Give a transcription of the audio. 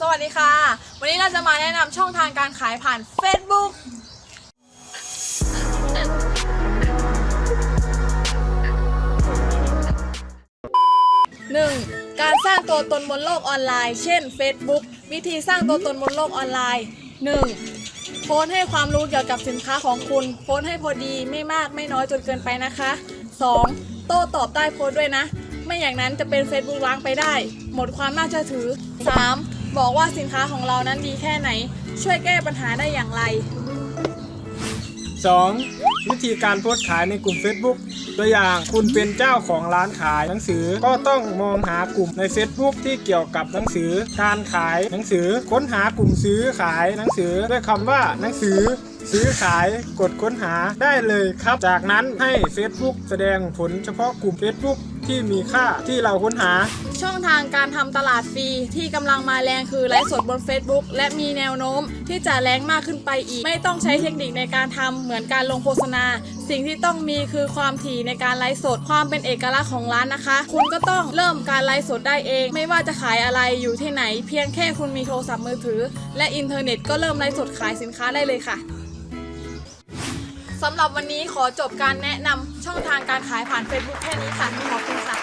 สวัสดีค่ะ วันนี้เราจะมาแนะนำช่องทางการขายผ่าน Facebook 1. การสร้างตัวตนบนโลกออนไลน์ เช่น Facebook วิธีสร้างตัวตนบนโลกออนไลน์ 1. โพสให้ความรู้เกี่ยวกับสินค้าของคุณ โพสให้พอดีไม่มากไม่น้อยจนเกินไปนะคะ 2. โต้ตอบใต้โพสด้วยนะ ไม่อย่างนั้นจะเป็น Facebook ล้างไปได้ หมดความน่าเชื่อถือ 3. บอกว่าสินค้าของเรานั้นดีแค่ไหน ช่วยแก้ปัญหาได้อย่างไร 2. วิธีการโพสต์ขายในกลุ่ม Facebook ตัวอย่างคุณเป็นเจ้าของร้านขายหนังสือก็ต้องมองหากลุ่มใน Facebook ที่เกี่ยวกับหนังสือ การขายหนังสือ ค้นหากลุ่มซื้อขายหนังสือด้วยคำว่าหนังสือ ซื้อขายกดค้นหาได้เลยครับ จากนั้นให้ Facebook แสดงผลเฉพาะกลุ่ม Facebook ที่มีค่าที่เราค้นหา ช่องทางการทำตลาดฟรีที่กำลังมาแรงคือไลฟ์สดบน Facebook และมีแนวโน้มที่จะแรงมากขึ้นไปอีก ไม่ต้องใช้เทคนิคในการทำเหมือนการลงโฆษณา สิ่งที่ต้องมีคือความถี่ในการไลฟ์สดความเป็นเอกลักษณ์ของร้านนะคะ คุณก็ต้องเริ่มการไลฟ์สดได้เอง ไม่ว่าจะขายอะไรอยู่ที่ไหน เพียงแค่คุณมีโทรศัพท์มือถือ และอินเทอร์เน็ตก็เริ่มไลฟ์สดขายสินค้าได้เลยค่ะสำหรับวันนี้ขอจบการแนะนำช่องทางการขายผ่าน Facebook แค่นี้ค่ะขอบคุณค่ะ